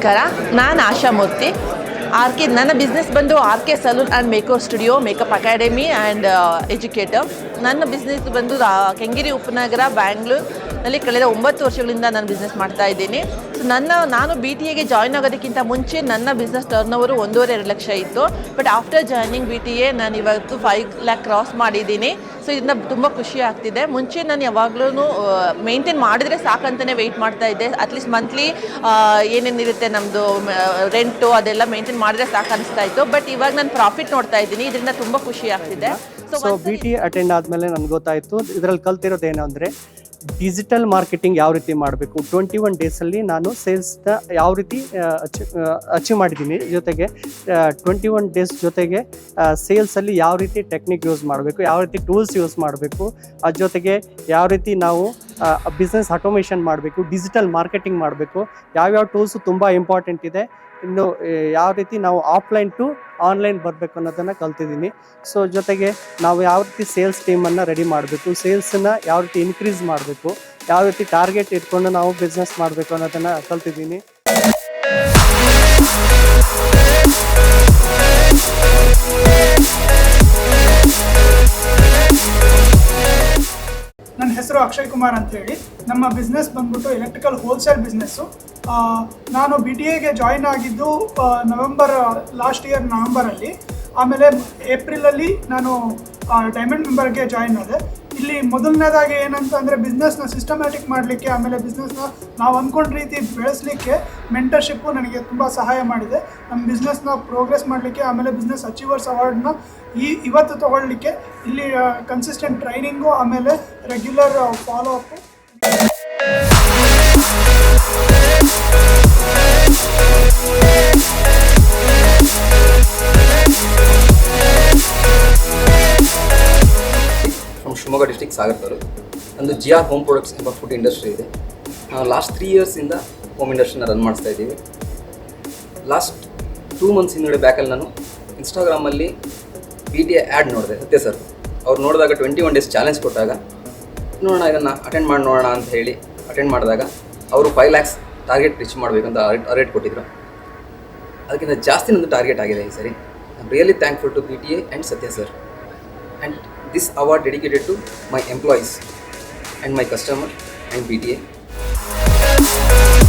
ನಮಸ್ಕಾರ. ನಾನು Asha Murthy. R K ನನ್ನ ಬಿಸ್ನೆಸ್ ಬಂದು R K salon and makeup studio makeup academy and educator ನನ್ನ ಬಿಸ್ನೆಸ್ ಬಂದು ಕೆಂಗೇರಿ ಉಪನಗರ, ಬ್ಯಾಂಗ್ಳೂರ್ನಲ್ಲಿ ಕಳೆದ ಒಂಬತ್ತು ವರ್ಷಗಳಿಂದ ನಾನು ಬಿಸ್ನೆಸ್ ಮಾಡ್ತಾ ಇದ್ದೀನಿ. ಸೊ ನನ್ನ, ನಾನು ಬಿ ಟಿ ಎಗೆ ಜಾಯ್ನ್ ಆಗೋದಕ್ಕಿಂತ ಮುಂಚೆ ನನ್ನ ಬಿಸ್ನೆಸ್ ಟರ್ನ್ ಓವರು ಒಂದೂವರೆ ಎರಡು ಲಕ್ಷ ಇತ್ತು. But after joining B T A ನಾನು ಇವತ್ತು ಫೈವ್ ಲ್ಯಾಕ್ ಕ್ರಾಸ್ ಮಾಡಿದ್ದೀನಿ. ಸೊ ಇದನ್ನ ತುಂಬ ಖುಷಿ ಆಗ್ತಿದೆ. ಮುಂಚೆ ನಾನು ಯಾವಾಗಲೂ ಮೇಂಟೈನ್ ಮಾಡಿದ್ರೆ ಸಾಕಂತಲೇ ವೆಯ್ಟ್ ಮಾಡ್ತಾ ಇದ್ದೆ. ಅಟ್ಲೀಸ್ಟ್ ಮಂತ್ಲಿ ಏನೇನಿರುತ್ತೆ ನಮ್ಮದು ರೆಂಟು ಅದೆಲ್ಲ ಮೇಂಟೈನ್ ಮಾಡಿದ್ರೆ ಸಾಕು ಅನಿಸ್ತಾ ಇತ್ತು. ಬಟ್ ಇವಾಗ ನಾನು ಪ್ರಾಫಿಟ್ ನೋಡ್ತಾ ಇದ್ದೀನಿ. ಇದರಿಂದ ತುಂಬಾ ಖುಷಿ ಆಗ್ತಿದೆ. ಸೊ ಬಿ ಟಿ ಅಟೆಂಡ್ ಆದ್ಮೇಲೆ ನನ್ಗೆ ಗೊತ್ತಾಯ್ತು. ಇದರಲ್ಲಿ ಕಲ್ತಿರೋದು ಏನು ಅಂದರೆ ಡಿಜಿಟಲ್ ಮಾರ್ಕೆಟಿಂಗ್ ಯಾವ ರೀತಿ ಮಾಡಬೇಕು? ಟ್ವೆಂಟಿ ಒನ್ ಡೇಸಲ್ಲಿ ನಾನು ಸೇಲ್ಸ್ನ ಯಾವ ರೀತಿ ಅಚೀವ್ ಮಾಡಿದ್ದೀನಿ. ಜೊತೆಗೆ ಟ್ವೆಂಟಿ ಒನ್ ಡೇಸ್ ಜೊತೆಗೆ ಸೇಲ್ಸಲ್ಲಿ ಯಾವ ರೀತಿ ಟೆಕ್ನಿಕ್ ಯೂಸ್ ಮಾಡಬೇಕು, ಯಾವ ರೀತಿ ಟೂಲ್ಸ್ ಯೂಸ್ ಮಾಡಬೇಕು ಅದ್ರ ಜೊತೆಗೆ ಯಾವ ರೀತಿ ನಾವು ಬಿಸ್ನೆಸ್ ಆಟೋಮೇಷನ್ ಮಾಡಬೇಕು ಡಿಜಿಟಲ್ ಮಾರ್ಕೆಟಿಂಗ್ ಮಾಡಬೇಕು. ಯಾವ್ಯಾವ ಟೂಲ್ಸು ತುಂಬ ಇಂಪಾರ್ಟೆಂಟ್ ಇದೆ. ಇನ್ನು ಯಾವ ರೀತಿ ನಾವು ಆಫ್ಲೈನ್ ಟು ಆನ್ಲೈನ್ ಬರಬೇಕು ಅನ್ನೋದನ್ನು ಕಲ್ತಿದ್ದೀನಿ. ಸೊ ಜೊತೆಗೆ ನಾವು ಯಾವ ರೀತಿ ಸೇಲ್ಸ್ ಟೀಮನ್ನು ರೆಡಿ ಮಾಡಬೇಕು ಸೇಲ್ಸನ್ನು ಯಾವ ರೀತಿ ಇನ್ಕ್ರೀಸ್ ಮಾಡಬೇಕು, ಯಾವ ರೀತಿ ಟಾರ್ಗೆಟ್ ಇಟ್ಕೊಂಡು ನಾವು ಬಿಸ್ನೆಸ್ ಮಾಡಬೇಕು ಅನ್ನೋದನ್ನು ಕಲ್ತಿದ್ದೀನಿ. ಹೆಸರು ಅಕ್ಷಯ್ ಕುಮಾರ್ ಅಂತ ಹೇಳಿ. ನಮ್ಮ ಬಿಸ್ನೆಸ್ ಬಂದ್ಬಿಟ್ಟು ಎಲೆಕ್ಟ್ರಿಕಲ್ ಹೋಲ್ಸೇಲ್ ಬಿಸ್ನೆಸ್ಸು ನಾನು ಬಿ ಟಿ ಎಗೆ ಜಾಯಿನ್ ಆಗಿದ್ದು ನವೆಂಬರ್ ಲಾಸ್ಟ್ ಇಯರ್ ನವೆಂಬರಲ್ಲಿ ಆಮೇಲೆ ಏಪ್ರಿಲಲ್ಲಿ ನಾನು ಡೈಮಂಡ್ ಮೆಂಬರ್ಗೆ ಜಾಯಿನ್ ಆದೆ. ಮೊದಲನೇದಾಗಿ ಏನಂತ ಅಂದರೆ ಬಿಸ್ನೆಸ್ನ ಸಿಸ್ಟಮ್ಯಾಟಿಕ್ ಮಾಡಲಿಕ್ಕೆ, ಆಮೇಲೆ ಬಿಸ್ನೆಸ್ನ ನಾವು ಅಂದ್ಕೊಂಡ ರೀತಿ ಬೆಳೆಸಲಿಕ್ಕೆ ಮೆಂಟರ್ಶಿಪ್ಪು ನನಗೆ ತುಂಬ ಸಹಾಯ ಮಾಡಿದೆ. ನಮ್ಮ ಬಿಸ್ನೆಸ್ನ ಪ್ರೋಗ್ರೆಸ್ ಮಾಡಲಿಕ್ಕೆ, ಆಮೇಲೆ ಬಿಸ್ನೆಸ್ ಅಚೀವರ್ಸ್ ಅವಾರ್ಡ್ನ ಈ ಇವತ್ತು ತಗೊಳ್ಳಿಕ್ಕೆ ಇಲ್ಲಿ ಕನ್ಸಿಸ್ಟೆಂಟ್ ಟ್ರೈನಿಂಗು ಆಮೇಲೆ regular follow Shivamogga district Sagar ನಂದು ಜಿ ಆರ್ ಹೋಮ್ ಪ್ರಾಡಕ್ಟ್ಸ್ ಎಂಬ ಫುಡ್ ಇಂಡಸ್ಟ್ರಿ ಇದೆ. ನಾವು ಲಾಸ್ಟ್ ತ್ರೀ ಇಯರ್ಸಿಂದ ಹೋಮ್ ಇಂಡಸ್ಟ್ರಿನ ರನ್ ಮಾಡಿಸ್ತಾ ಇದ್ದೀವಿ. ಲಾಸ್ಟ್ ಟೂ ಮಂತ್ಸ್ ಹಿಂದ್ಗಡೆ ಬ್ಯಾಕಲ್ಲಿ ನಾನು ಇನ್ಸ್ಟಾಗ್ರಾಮಲ್ಲಿ ಬಿ ಟಿ ಆ್ಯಡ್ ನೋಡಿದೆ, ಸತ್ಯ ಸರ್ ಅವ್ರು ನೋಡಿದಾಗ ಟ್ವೆಂಟಿ ಒನ್ ಡೇಸ್ ಚಾಲೆಂಜ್ ಕೊಟ್ಟಾಗ, ನೋಡೋಣ ಇದನ್ನು ಅಟೆಂಡ್ ಮಾಡಿ ನೋಡೋಣ ಅಂತ ಹೇಳಿ ಅಟೆಂಡ್ ಮಾಡಿದಾಗ ಅವರು ಫೈವ್ ಲ್ಯಾಕ್ಸ್ ಟಾರ್ಗೆಟ್ ರೀಚ್ ಮಾಡಬೇಕಂತ ಅರೇಟ್ ಕೊಟ್ಟಿದ್ರು. ಅದಕ್ಕಿಂತ ಜಾಸ್ತಿ ನಂದು ಟಾರ್ಗೆಟ್ ಆಗಿದೆ ಈ ಸರಿ. I really thankful to B T A and Satya sir and this award dedicated to my employees and my customer and BTA.